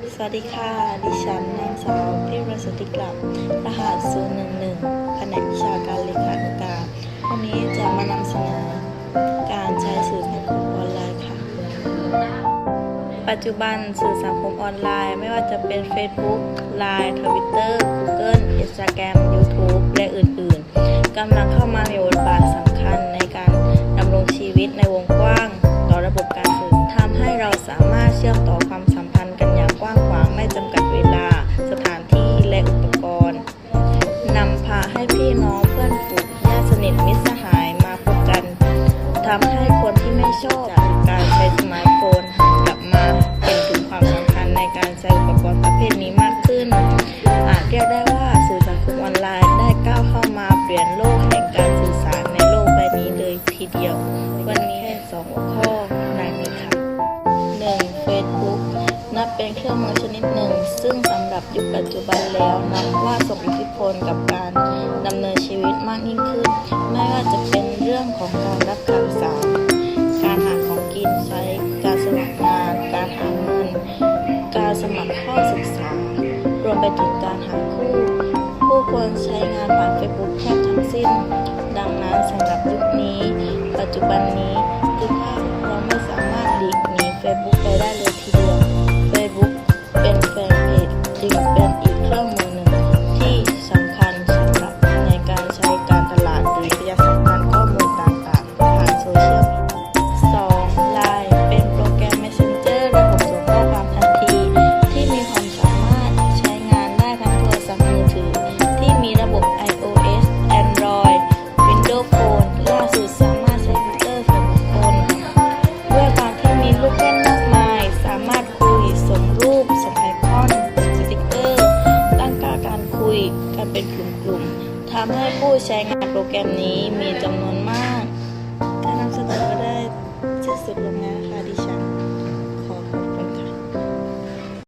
สวัสดีค่ะ ดิฉันนางสาวพิรสติกลับ รหัส011แผนกวิชาการเลขานุการวันนี้จะมานำเสนอการใช้สื่อสังคมออนไลน์ค่ะ ปัจจุบันสื่อสังคมออนไลน์ ไม่ว่าจะเป็น Facebook Line Twitter Google Instagram YouTube และอื่นๆกำลังเข้า ทำให้คนที่ไม่ชอบจากการใช้สมาร์ทโฟนกลับมาเห็นถึงความสำคัญในการใช้อุปกรณ์ประเภทนี้มากขึ้น อาจเรียกได้ว่าสื่อสังคมออนไลน์ได้ก้าวเข้ามาเปลี่ยนโลกแห่งการสื่อสารในโลกใบนี้เลยทีเดียว วันนี้ให้สองหัวข้อดังนี้ค่ะ 1. Facebook นับเป็นเครื่องมือชนิดหนึ่ง ซึ่งสำหรับยุคปัจจุบันแล้วนับว่าส่งอิทธิพลกับการดำเนินชีวิตมากยิ่งขึ้น ไม่ว่าจะเป็นเรื่องของการรับ การสมัครงาน การหาเงิน การสมัครเข้าศึกษา รวมไปถึงการหาคู่ ผู้คนใช้งานผ่านเฟซบุ๊กแทบทั้งสิ้น ดังนั้นสำหรับยุคนี้ ปัจจุบันนี้ทุกท่านเราไม่สามารถหลีกหนีเฟซบุ๊กไปได้ เป็นกลุ่มๆทำให้ผู้ใช้งานโปรแกรมนี้มีจำนวนมาก การนำเสนอก็ได้ที่สุดลง